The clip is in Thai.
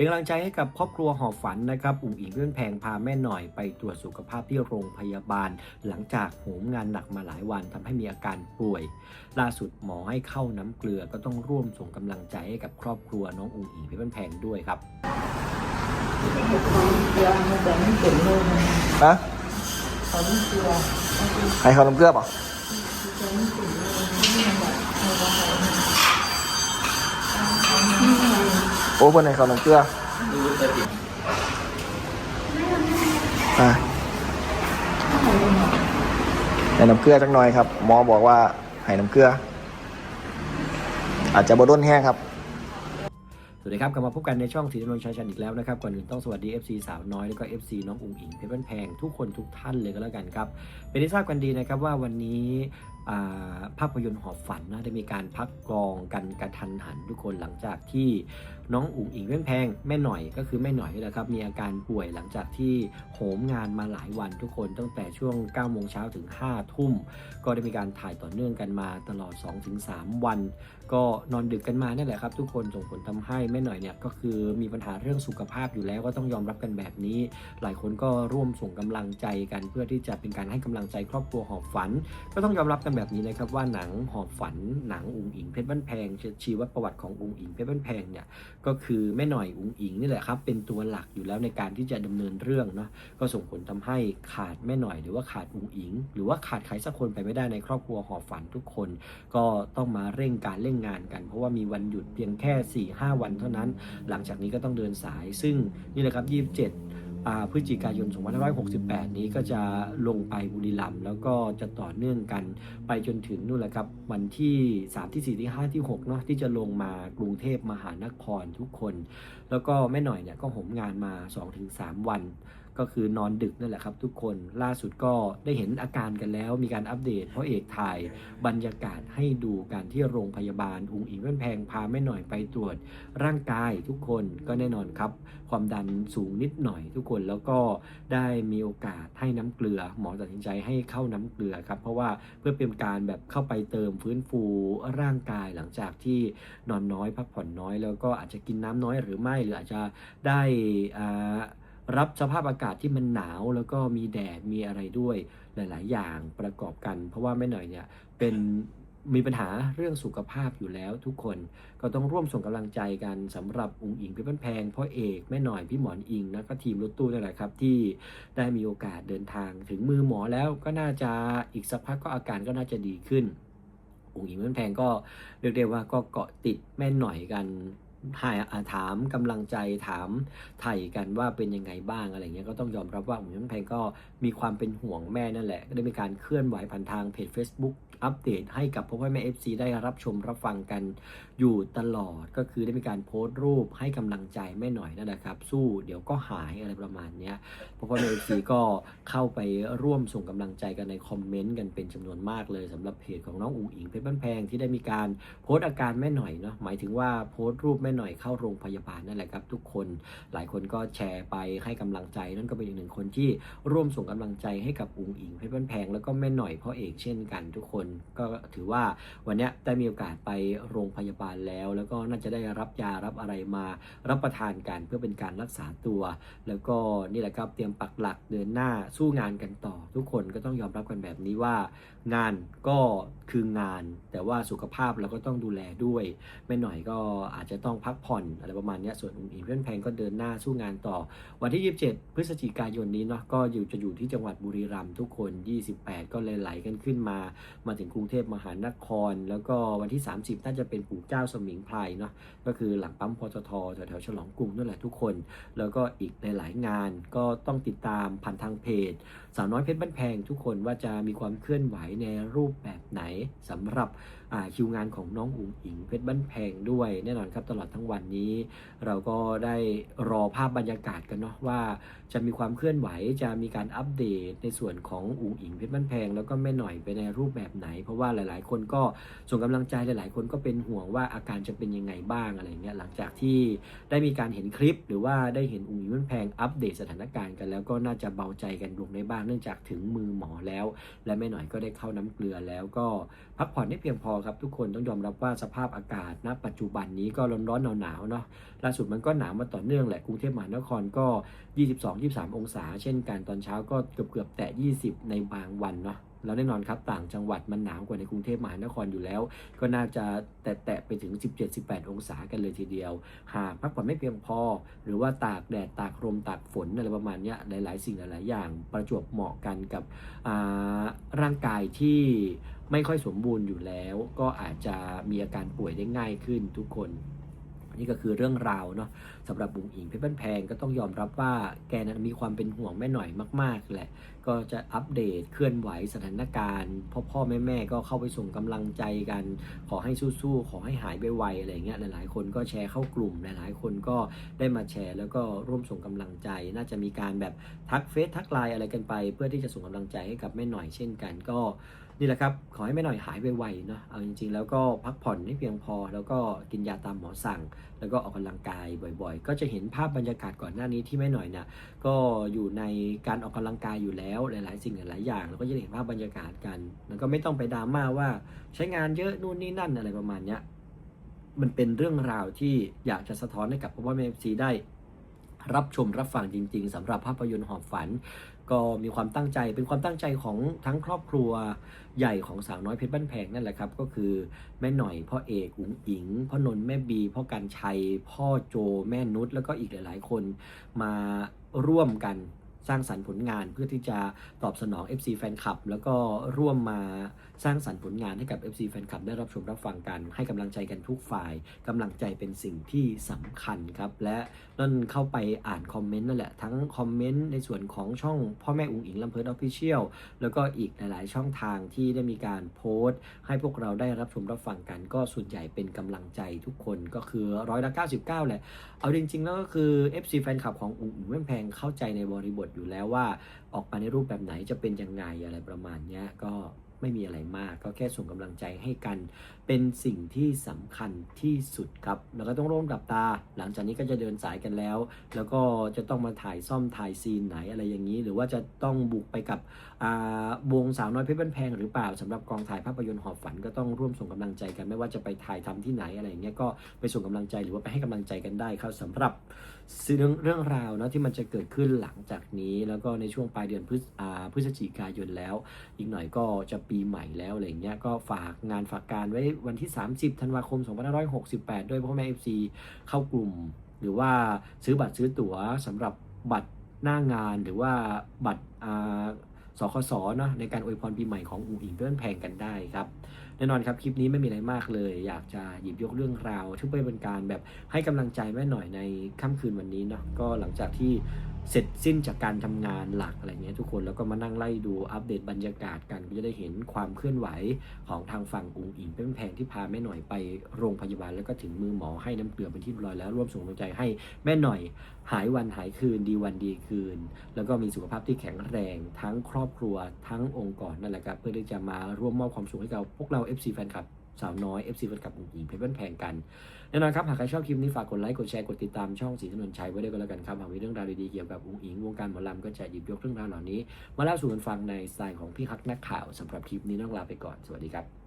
เป็นกำลังใจให้กับครอบครัวหอบฝันนะครับ อุ๋งอิงเพื่อนแพงพาแม่หน่อยไปตรวจสุขภาพที่โรงพยาบาล หลังจากโหมงานหนักมาหลายวันทำให้มีอาการป่วย ล่าสุดหมอให้เข้าน้ำเกลือก็ต้องร่วมส่งกำลังใจให้กับครอบครัวน้องอุ๋งอิงเพื่อนแพงด้วยครับเกลือมันแต่ไม่เต็มเลยนะนะเขาไม่เกลือให้เขาน้ำเกลือเปล่ะเกลือไม่ โอ้เพื่อนให้เขาน้ำเกลืออะให้น้ำเกลือจักหน่อยครับ หมอบอกว่าให้น้ำเกลือ อาจจะบดนแห้งครับ สวัสดีครับกลับมาพบกันในช่องสีนนท์ชัยชันอีกแล้วนะครับ ก่อนอื่นต้องสวัสดี FC สาวน้อย แล้วก็ FC น้องอุ๋งอิงเพชรบ้านแพง ทุกคนทุกท่านเลยก็แล้วกันครับ เป็นที่ทราบกันดีนะครับว่าวันนี้ภาพยนตร์หอบฝันนะได้มีการพักกองกันกระทันหันทุกคนหลังจากที่น้องอุ๋งอิงเว้นแพงแม่หน่อยก็คือแม่หน่อยนี่แหละครับมีอาการป่วยหลังจากที่โหมงานมาหลายวันทุกคนตั้งแต่ช่วง9โมงเช้าถึง5ทุ่มก็ได้มีการถ่ายต่อเนื่องกันมาตลอด 2-3 วัน ก็นอนดึกกันมานี่แหละครับ ทุกคนส่งผลทำให้แม่หน่อยเนี่ยก็คือมีปัญหาเรื่องสุขภาพอยู่แล้วก็ต้องยอมรับกันแบบนี้ หลายคนก็ร่วมส่งกำลังใจกันเพื่อที่จะเป็นการให้กำลังใจครอบครัวหอบฝัน ก็ต้องยอมรับกันแบบนี้นะครับว่าหนังหอบฝันหนังอุ๋งอิงเพชรบ้านแพงชีวประวัติของอุ๋งอิงเพชรบ้านแพงเนี่ยก็คือแม่หน่อยอุ๋งอิงนี่แหละครับเป็นตัวหลักอยู่แล้วในการที่จะดำเนินเรื่องเนาะก็ส่งผลทำให้ขาดแม่หน่อย หรือว่าขาดอุ๋งอิง หรือว่าขาดใครสักคนไปไม่ได้ในครอบครัวหอบฝันทุกคน ก็ต้องมาเร่งการเร่งงานกัน เพราะว่ามีวันหยุดเพียงแค่4-5วันเท่านั้น หลังจากนี้ก็ต้องเดินสายซึ่งนี่แหละครับ27 พฤศจิกายน 2568 นี้ก็จะลงไปบุรีรัมย์แล้วก็จะต่อเนื่องกันไปจนถึงนู่นแหละครับ วันที่ 3 ที่ 4 ที่ 5 ที่ 6 เนาะที่จะลงมากรุงเทพมหานครทุกคน แล้วก็แม่หน่อยเนี่ยก็หมงานมา 2-3 วัน ก็คือนอนดึกนั่นแหละครับทุกคนล่าสุดก็ได้เห็นอาการกันแล้ว มีการอัปเดตเพราะเอกถ่ายบรรยากาศให้ดูกันที่โรงพยาบาลอุงอิงแว่นแพงพาแม่หน่อยไปตรวจร่างกายทุกคนก็แน่นอนครับ ความดันสูงนิดหน่อยทุกคนแล้วก็ได้มีโอกาสให้น้ำเกลือ หมอตัดสินใจให้เข้าน้ำเกลือครับเพราะว่าเพื่อเป็นการแบบเข้าไปเติมฟื้นฟูร่างกายหลังจากที่นอนน้อยพักผ่อนน้อย แล้วก็อาจจะกินน้ำน้อยหรือไม่หรืออาจจะได้อ่า รับสภาพอากาศที่มันหนาวแล้วก็มีแดดมีอะไรด้วยหลาย ๆ อย่างประกอบกัน เพราะว่าแม่หน่อยเนี่ยเป็นมีปัญหาเรื่องสุขภาพอยู่แล้วทุกคนก็ต้องร่วมส่งกำลังใจกันสำหรับอุงอิงพี่นแพงพ่อเอกแม่หน่อยพี่หมอนอิงนะก็ทีมรถตู้นั่แหละครับที่ได้มีโอกาสเดินทางถึงมือหมอแล้วก็น่าจะอีกสักพักก็อาการก็น่าจะดีขึ้นอุ๋งอิงพื่อนแพงก็เรียกได้ว่าก็เกาะติดแม่หน่อยกัน หาอ่าถามกำลังใจถามไถ่กันว่าเป็นยังไงบ้างอะไรเงี้ยก็ต้องยอมรับว่าอุ๋งอิงเพื่แพงก็มีความเป็นห่วงแม่นั่นแหละก็ได้มีการเคลื่อนไหวผ่านทางเพจ Facebook อัปเดตให้กับพ่อพ่อแม่ FC ได้รับชมรับฟังกันอยู่ตลอดก็คือได้มีการโพสต์รูปให้กำลังใจแม่หน่อยนั่นแหละครับ สู้เดี๋ยวก็หายอะไรประมาณเนี้ยพ่อพ่อแม่ FC ก็เข้าไปร่วมส่งกำลังใจกันในคอมเมนต์กันเป็นจำนวนมากเลยสำหรับเพจของน้องอุ๋งอิงเพชรบ้านแพงที่ได้มีการโพสต์อาการแม่หน่อยเนาะหมายถึงว่าโพสต์รูปแม่ม่หน่อยเข้าโรงพยาบาลนั่นแหละครับ ทุกคนหลายคนก็แชร์ไปให้กำลังใจ นั่นก็เป็นอีกหนึ่งคนที่ร่วมส่งกำลังใจให้กับอุงอิงเพชรบ้านแพงแล้วก็แม่หน่อยพ่อเอกเช่นกันทุกคนก็ถือว่าวันนี้ได้มีโอกาสไปโรงพยาบาลแล้ว แล้วก็น่าจะได้รับยารับอะไรมารับประทานกันเพื่อเป็นการรักษาตัว แล้วก็นี่แหละครับเตรียมปักหลักเดินหน้าสู้งานกันต่อ ทุกคนก็ต้องยอมรับกันแบบนี้ว่า งานก็คืองาน แต่ว่าสุขภาพเราก็ต้องดูแลด้วย ไม่หน่อยก็อาจจะต้องพักผ่อนอะไรประมาณนี้ส่วนอุ๋งอิงเพื่อนแพงก็เดินหน้าสู้งานต่อ วันที่ 27 พฤศจิกายนนี้เนาะก็อยู่จะอยู่ที่จังหวัดบุรีรัมย์ทุกคน 28 ก็เลยไหลกันขึ้นมา มาถึงกรุงเทพมหานคร แล้วก็วันที่ 30 น่าจะเป็นปู่เจ้าสมิงพรายเนาะก็คือหลังปั๊มปตทแถวๆฉลองกรุงนั่นแหละทุกคน แล้วก็อีกหลายๆงานก็ต้องติดตามผ่านทางเพจสาวน้อยเพชรบ้านแพงทุกคนว่าจะมีความเคลื่อนไหวในรูปแบบไหนสำหรับคิวงานของน้องอุ๋งอิงเพชรบ้านแพงด้วยแน่นอนครับตลอดทั้งวันนี้ เราก็ได้รอภาพบรรยากาศกันเนาะว่าจะมีความเคลื่อนไหวจะมีการอัปเดตในส่วนของอุ๋งอิงเพชรบ้านแพง แล้วก็แม่หน่อยไปในรูปแบบไหน เพราะว่าหลาย ๆ คนก็ส่งกำลังใจหลาย ๆ คนก็เป็นห่วงว่าอาการจะเป็นยังไงบ้างอะไรเงี้ยหลังจากที่ได้มีการเห็นคลิป หรือว่าได้เห็นอุ๋งอิงเพื่อนแพงอัปเดตสถานการณ์กันแล้วก็น่าจะเบาใจกันลงในบ้างเนื่องจากถึงมือหมอแล้ว และแม่หน่อยก็ได้เข้าน้ำเกลือแล้วก็พักผ่อนได้เพียงพอครับทุกคนต้องยอมรับว่าสภาพอากาศณ ปัจจุบันนี้ก็ร้อนๆหนาวๆเนาะล่าสุดมันก็หนาวมาต่อเนื่องแหละกรุงเทพมหานครก็ 22-23 องศา เช่นกันตอนเช้าก็เกือบๆแตะ 20 ในบางวันเนาะแล้วแน่นอนครับต่างจังหวัดมันหนาวกว่าในกรุงเทพมหานครอยู่แล้ว ก็น่าจะแตะไปถึง 17-18 องศากันเลยทีเดียว หากพักผ่อนไม่เพียงพอ หรือว่าตากแดดตากลมตากฝนอะไรประมาณนี้หลาย ๆ สิ่งหลาย ๆ อย่างประจวบเหมาะกันกับร่างกายที่ไม่ค่อยสมบูรณ์อยู่แล้ว ก็อาจจะมีอาการป่วยได้ง่ายขึ้นทุกคน นี่ก็คือเรื่องราวเนาะสำหรับบุ๋งอิงเพชรบ้านแพงก็ต้องยอมรับว่าแกนั้นมีความเป็นห่วงแม่หน่อยมาก ๆ แหละ ก็จะอัปเดตเคลื่อนไหวสถานการณ์พ่อพ่อแม่แม่ก็เข้าไปส่งกำลังใจกัน ขอให้สู้ๆขอให้หายไวๆอะไรเงี้ยหลายๆ คนก็แชร์เข้ากลุ่มหลายๆ คนก็ได้มาแชร์ แล้วก็ร่วมส่งกำลังใจ น่าจะมีการแบบทักเฟซทักไลน์อะไรกันไป เพื่อที่จะส่งกำลังใจให้กับแม่หน่อยเช่นกันก็ นี่แหละครับ ขอให้แม่หน่อยหายไวๆเนาะเอาจริงๆ แล้วก็พักผ่อนให้เพียงพอ แล้วก็กินยาตามหมอสั่ง แล้วก็ออกกำลังกายบ่อยๆ ก็จะเห็นภาพบรรยากาศก่อนหน้านี้ที่แม่หน่อยเนี่ยก็อยู่ในการออกกำลังกายอยู่แล้วหลายๆ สิ่งหลายๆอย่างแล้วก็จะเห็นภาพบรรยากาศกัน แล้วก็ไม่ต้องไปดราม่าว่าใช้งานเยอะนู่นนี่นั่นอะไรประมาณเนี้ยมันเป็นเรื่องราวที่อยากจะสะท้อนให้กับพ่อแม่ซีได้ รับชมรับฟังจริง ๆสำหรับภาพยนตร์หอบฝัน ก็มีความตั้งใจเป็นความตั้งใจของทั้งครอบครัวใหญ่ของสาวน้อยเพชรบ้านแพงนั่นแหละครับก็คือแม่หน่อยพ่อเอกอุ๋งอิงพ่อนนท์แม่บีพ่อกันชัย พ่อโจแม่นุชแล้วก็อีกหลาย ๆ คนมาร่วมกัน สร้างสรรค์ผลงานเพื่อที่จะตอบสนอง FC แฟนคลับ แล้วก็ร่วมมาสร้างสรรค์ผลงานให้กับ FC แฟนคลับได้รับชมรับฟังกัน ให้กำลังใจกันทุกฝ่ายกำลังใจเป็นสิ่งที่สำคัญครับ และนั่นเข้าไปอ่านคอมเมนต์นั่นแหละ ทั้งคอมเมนต์ในส่วนของช่องพ่อแม่อุ๋งอิงลำเพิร์ดออฟฟิเชียลแล้วก็อีกหลาย ๆ ช่องทางที่ได้มีการโพสต์ ให้พวกเราได้รับชมรับฟังกัน ก็ส่วนใหญ่เป็นกำลังใจทุกคนก็คือร้อยละ99แหละเอาจริง ๆ แล้วก็คือ FC แฟนคลับของอุ๋งอิงแม่แพงเข้าใจในบริบทอยู่แล้วว่าออกมาในรูปแบบไหนจะเป็นยังไงอะไรประมาณนี้ก็ไม่มีอะไรมาก ก็แค่ส่งกำลังใจให้กัน เป็นสิ่งที่สำคัญที่สุดครับ แล้วก็ต้องร่วมกับตา หลังจากนี้ก็จะเดินสายกันแล้ว แล้วก็จะต้องมาถ่ายซ่อมถ่ายซีนไหนอะไรอย่างนี้ หรือว่าจะต้องบุกไปกับอ่าวงสาวน้อยเพชรบ้านแพงหรือเปล่าสำหรับกองถ่ายภาพยนตร์หอบฝันก็ต้องร่วมส่งกำลังใจกัน ไม่ว่าจะไปถ่ายทำที่ไหนอะไรอย่างเงี้ยก็ไปส่งกำลังใจหรือว่าไปให้กำลังใจกันได้ครับสำหรับเรื่องเรื่องราวเนาะที่มันจะเกิดขึ้นหลังจากนี้ แล้วก็ในช่วงปลายเดือนพฤศพฤศจิกายนแล้ว อีกหน่อยก็จะปีใหม่แล้วอะไรเงี้ยก็ฝากงานฝากการไว้วันที่ 30 ธันวาคม 2568 ด้วยพ่อแม่ FC เข้ากลุ่ม หรือว่าซื้อบัตรซื้อตั๋วสำหรับบัตรหน้างานหรือว่าบัตรอสคสเนาะในการอวยพรปีใหม่ของอุ๋งอิงเพื่อนแพงกันได้ครับแน่นอนครับคลิปนี้ไม่มีอะไรมากเลย อยากจะหยิบยกเรื่องราวที่เป็นการแบบให้กำลังใจแม่หน่อยในค่ำคืนวันนี้เนาะก็หลังจากที่เสร็จสิ้นจากการทำงานหลักอะไรเงี้ยทุกคนแล้วก็มานั่งไล่ดูอัปเดตบรรยากาศกันก็จะได้เห็นความเคลื่อนไหวของทางฝั่งอุ๋งอิงเป็นแพงที่พาแม่หน่อยไปโรงพยาบาลแล้วก็ถึงมือหมอให้น้ำเกลือเป็นที่เรียบร้อยแล้วร่วมส่งกำลังใจให้แม่หน่อยหายวันหายคืนดีวันดีคืน แล้วก็มีสุขภาพที่แข็งแรง ทั้งครอบครัวทั้งองค์กรนั่นแหละครับเพื่อที่จะมาร่วมมอบความสุขให้กับพวกเรา FC แฟนคลับสาวน้อย FC แฟนคลับวงอิงเพชรบ้านแพงกันแน่นอนครับหากใครชอบคลิปนี้ฝากกดไลค์กดแชร์กดติดตามช่องสีถนนชัยไว้ด้วยกันแล้วกันครับหากมีเรื่องราวดีๆเกี่ยวกับอุ๋งอิงวงการหมอลำก็จะหยิบยกเรื่องราวเหล่านี้ มาเล่าสู่กันฟังในสไตล์ของพี่ฮักนักข่าวสำหรับคลิปนี้ต้องลาไปก่อนสวัสดีครับ